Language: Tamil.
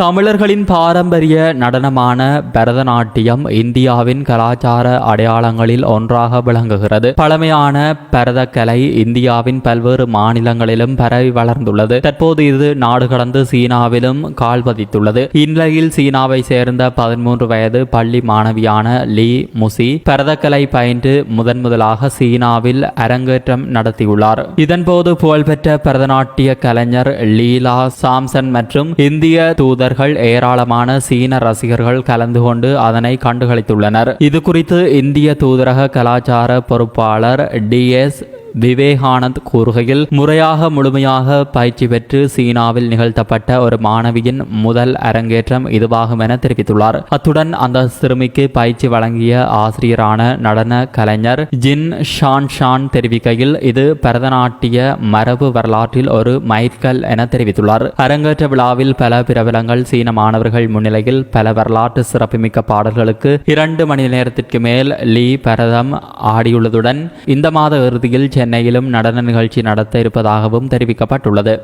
தமிழர்களின் பாரம்பரிய நடனமான பரதநாட்டியம் இந்தியாவின் கலாச்சார அடையாளங்களில் ஒன்றாக விளங்குகிறது. பழமையான பரதக்கலை இந்தியாவின் பல்வேறு மாநிலங்களிலும் பரவி வளர்ந்துள்ளது. தற்போது இது நாடு கடந்து சீனாவிலும் கால் பதித்துள்ளது. இந்நிலையில் சீனாவை சேர்ந்த பதிமூன்று வயது பள்ளி மாணவியான லீ முசி பரதக்கலை பயின்று முதன் முதலாக சீனாவில் அரங்கேற்றம் நடத்தியுள்ளார். இதன்போது புகழ்பெற்ற பரதநாட்டிய கலைஞர் லீலா சாம்சன் மற்றும் இந்திய தூதர் தூதர்கள் ஏராளமான சீன ரசிகர்கள் கலந்து கொண்டு அதனை கண்டுகளித்துள்ளனர். இது குறித்து இந்திய தூதரக கலாச்சார பொறுப்பாளர் டி எஸ் விவேகானந்த் கூறுகையில் முறையாக முழுமையாக பயிற்சி பெற்று சீனாவில் நிகழ்த்தப்பட்ட ஒரு மாணவியின் முதல் அரங்கேற்றம் இதுவாகும் என தெரிவித்துள்ளார். அத்துடன் அந்த சிறுமிக்கு பயிற்சி வழங்கிய ஆசிரியரான நடன கலைஞர் ஜின் ஷான் ஷான் தெரிவிக்கையில் இது பரதநாட்டிய மரபு வரலாற்றில் ஒரு மைற்கல் என தெரிவித்துள்ளார். அரங்கேற்ற விழாவில் பல பிரபலங்கள் சீன மாணவர்கள் முன்னிலையில் பல வரலாற்று சிறப்புமிக்க பாடல்களுக்கு இரண்டு மணி நேரத்திற்கு மேல் லீ பரதம் ஆடியுள்ளதுடன் இந்த மாத இறுதியில் சென்னையிலும் நடன நிகழ்ச்சி நடத்த இருப்பதாகவும் தெரிவிக்கப்பட்டுள்ளது.